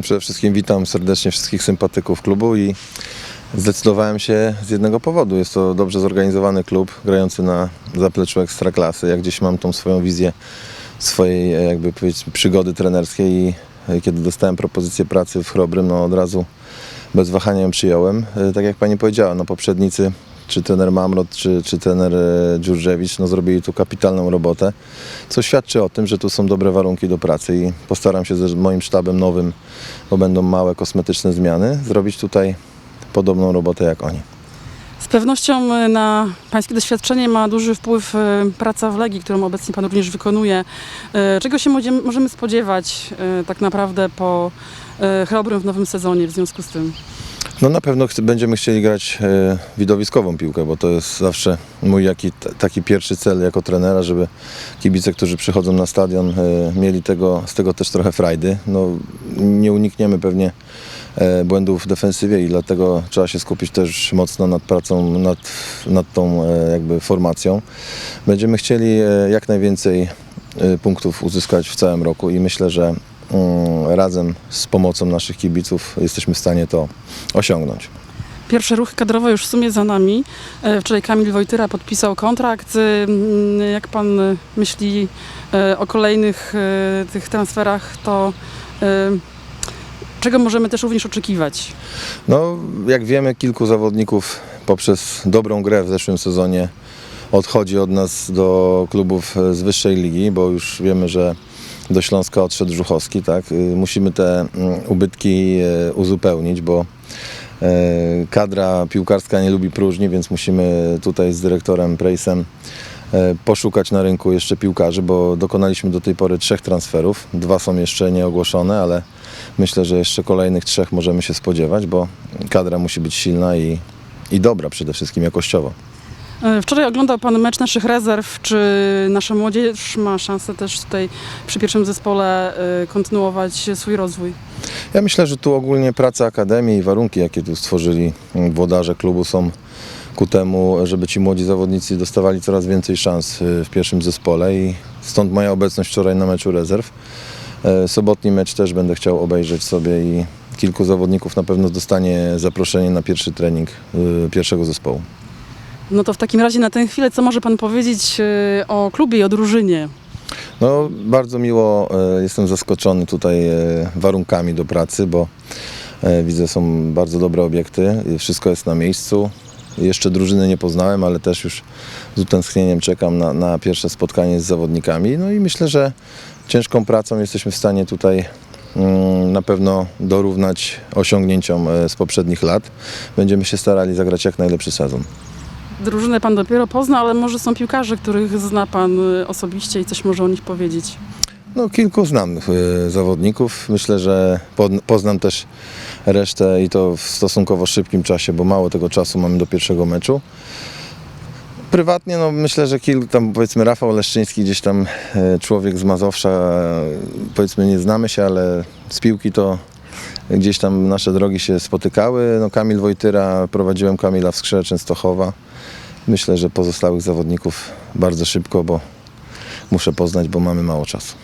Przede wszystkim witam serdecznie wszystkich sympatyków klubu i zdecydowałem się z jednego powodu. Jest to dobrze zorganizowany klub, grający na zapleczu ekstraklasy. Ja gdzieś mam tą swoją wizję swojej e, jakby powiedzmy przygody trenerskiej i e, kiedy dostałem propozycję pracy w Chrobrym, no od razu bez wahania ją przyjąłem. E, Tak jak pani powiedziała, no poprzednicy czy trener Mamrot, czy, czy trener e, Dziurżewicz, no zrobili tu kapitalną robotę, co świadczy o tym, że tu są dobre warunki do pracy i postaram się ze moim sztabem nowym, bo będą małe kosmetyczne zmiany, zrobić tutaj podobną robotę jak oni. Z pewnością e, na Pańskie doświadczenie ma duży wpływ e, praca w Legii, którą obecnie Pan również wykonuje. Czego się możemy spodziewać tak naprawdę po Chrobrym w nowym sezonie w związku z tym? No na pewno chce, będziemy chcieli grać e, widowiskową piłkę, bo to jest zawsze mój jaki, taki pierwszy cel jako trenera, żeby kibice, którzy przychodzą na stadion, e, mieli tego, z tego też trochę frajdy. No, nie unikniemy pewnie e, błędów w defensywie i dlatego trzeba się skupić też mocno nad pracą, nad, nad tą e, jakby formacją. Będziemy chcieli e, jak najwięcej e, punktów uzyskać w całym roku i myślę, że razem z pomocą naszych kibiców jesteśmy w stanie to osiągnąć. Pierwsze ruchy kadrowe już w sumie za nami. E, Wczoraj Kamil Wojtyra podpisał kontrakt. E, mm, Jak Pan myśli e, o kolejnych tych transferach, to czego możemy też również oczekiwać? No, jak wiemy, kilku zawodników poprzez dobrą grę w zeszłym sezonie odchodzi od nas do klubów z wyższej ligi, bo już wiemy, że do Śląska odszedł Żuchowski, tak? Y, Musimy te mm, ubytki e, uzupełnić, bo e, kadra piłkarska nie lubi próżni, więc musimy tutaj z dyrektorem Prejsem poszukać na rynku jeszcze piłkarzy, bo dokonaliśmy do tej pory trzech transferów. Dwa są jeszcze nieogłoszone, ale myślę, że jeszcze kolejnych trzech możemy się spodziewać, bo kadra musi być silna i, i dobra przede wszystkim jakościowo. E, Wczoraj oglądał Pan mecz naszych rezerw. Czy nasza młodzież ma szansę też tutaj przy pierwszym zespole e, kontynuować swój rozwój? Ja myślę, że tu ogólnie praca Akademii i warunki, jakie tu stworzyli włodarze klubu są ku temu, żeby ci młodzi zawodnicy dostawali coraz więcej szans y, w pierwszym zespole i stąd moja obecność wczoraj na meczu rezerw. E, Sobotni mecz też będę chciał obejrzeć sobie i kilku zawodników na pewno dostanie zaproszenie na pierwszy trening pierwszego zespołu. No to w takim razie na tę chwilę, co może Pan powiedzieć e, o klubie i o drużynie? No, bardzo miło, e, jestem zaskoczony tutaj e, warunkami do pracy, bo widzę, są bardzo dobre obiekty, wszystko jest na miejscu. Jeszcze drużyny nie poznałem, ale też już z utęsknieniem czekam na, na pierwsze spotkanie z zawodnikami. No i myślę, że ciężką pracą jesteśmy w stanie tutaj mm, na pewno dorównać osiągnięciom z poprzednich lat. Będziemy się starali zagrać jak najlepszy sezon. Drużynę Pan dopiero pozna, ale może są piłkarze, których zna Pan e, osobiście i coś może o nich powiedzieć. No, kilku znam y, zawodników. Myślę, że poznam też resztę i to w stosunkowo szybkim czasie, bo mało tego czasu mamy do pierwszego meczu. Prywatnie, no myślę, że kilku, tam powiedzmy Rafał Leszczyński, gdzieś tam e, człowiek z Mazowsza, e, powiedzmy nie znamy się, ale z piłki to gdzieś tam nasze drogi się spotykały. No Kamil Wojtyra, prowadziłem Kamila w Skrze Częstochowa. Myślę, że pozostałych zawodników bardzo szybko, bo muszę poznać, bo mamy mało czasu.